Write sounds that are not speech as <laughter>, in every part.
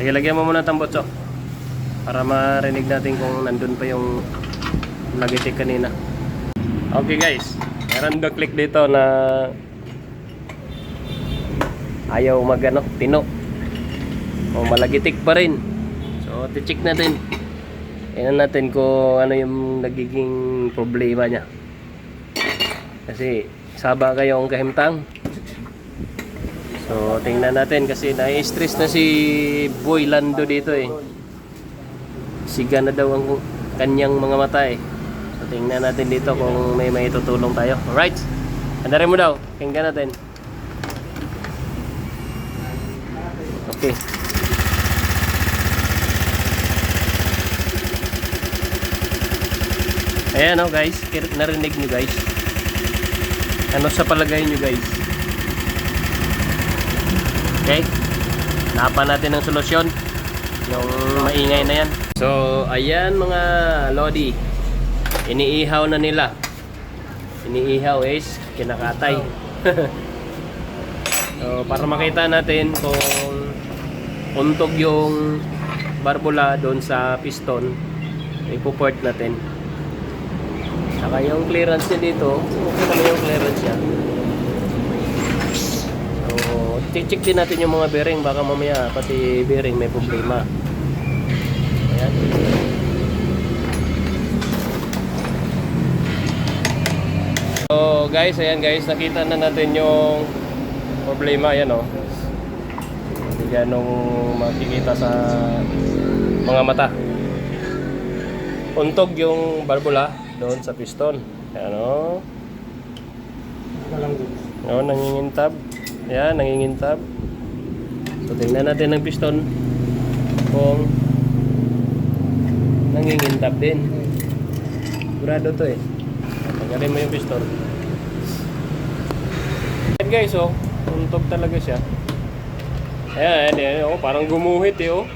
Sige, lagyan mo muna ng tambotso. Para marinig natin kung nandun pa yung lagitik kanina. Okay guys, meron do click dito na ayaw magano, tino. O malagitik pa rin. So, ti-check natin. Tingnan natin kung ano yung nagiging problema niya. Kasi saba kayong kahimtang. So, tingnan natin kasi nai-stress na si Boy Lando dito eh. Siga na daw ang kanyang mga mata eh. So, tingnan natin dito kung may may tutulong tayo. Alright? Andarin mo daw. Tingnan natin. Okay. Ayan o guys, Kir- narinig nyo guys. Ano sa palagay nyo guys? Okay? Napan natin ng solusyon. Yung maingay na yan. So, ayan mga Lodi. Iniihaw na nila. Iniihaw is kinakatay. <laughs> so, para makita natin kung untog yung barbula doon sa piston, ipoport natin. Saka yung clearance niya dito, okay naman yung clearance niya. Check din natin yung mga bearing, baka mamaya pati bearing may problema. Ayan. So guys, ayan guys, nakita na natin yung problema, ayan o. Oh. Hindi ganong makikita sa mga mata. Untog yung barbula doon sa piston. Ayan o. Walang good. No, nangingintab. Yan, nangingintab. So, tingnan natin ang piston kung nangingintab din. Sigurado to eh. Tanggalin mo yung piston. Ayan guys, oh. Untog talaga siya. Ayan, ayan, ayan, oh. Parang gumuhit eh, oh.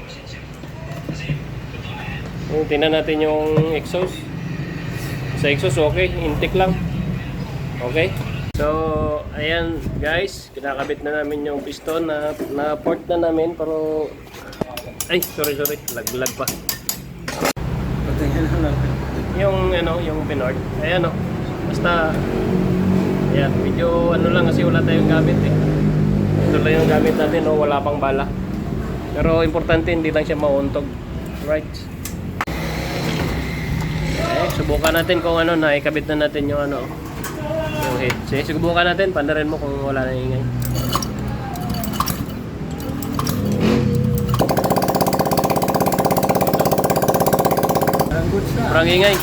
Oh, tingnan natin yung exhaust. Sa exhaust, okay. Intake lang. Okay. So, ayan guys, kinakabit na namin yung piston na na port na namin pero ay, sorry sorry, laglag pa. Yung ano, yung pinord. Ayan oh. Basta ayan, medyo ano lang kasi wala tayong gamit eh. Ito lang yung gamit natin, no, wala pang bala. Pero importante hindi lang siya mauntog. Right. Eh, subukan natin kung ano na ikabit na natin yung ano head. Sige, subukan natin, pandarin mo kung wala na ingay. Parang ingay.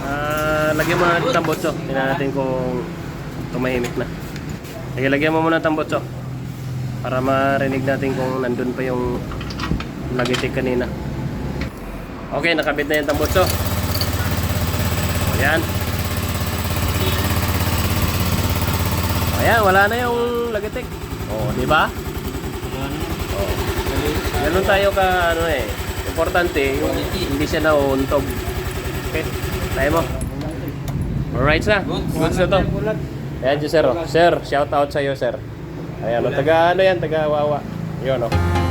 Ah, lagyan mo natin ng botso. Tingnan natin kung tumahimik na. Sige, lagyan mo muna ng botso. Para marinig natin kung nandun pa yung lagitik kanina. Okay, nakabit na yung tambotso. Ayan. Ayan, wala na yung lagitik. Oh, di ba? Oh. Ganun tayo ka ano eh. Importante yung hindi siya nauuntog. Okay, tayo mo. Alright na. Goods na to. Ayan dyan sir. Sir, shout out sa iyo sir. Ayan, oh, taga ano yan, taga Wawa. Yun oh.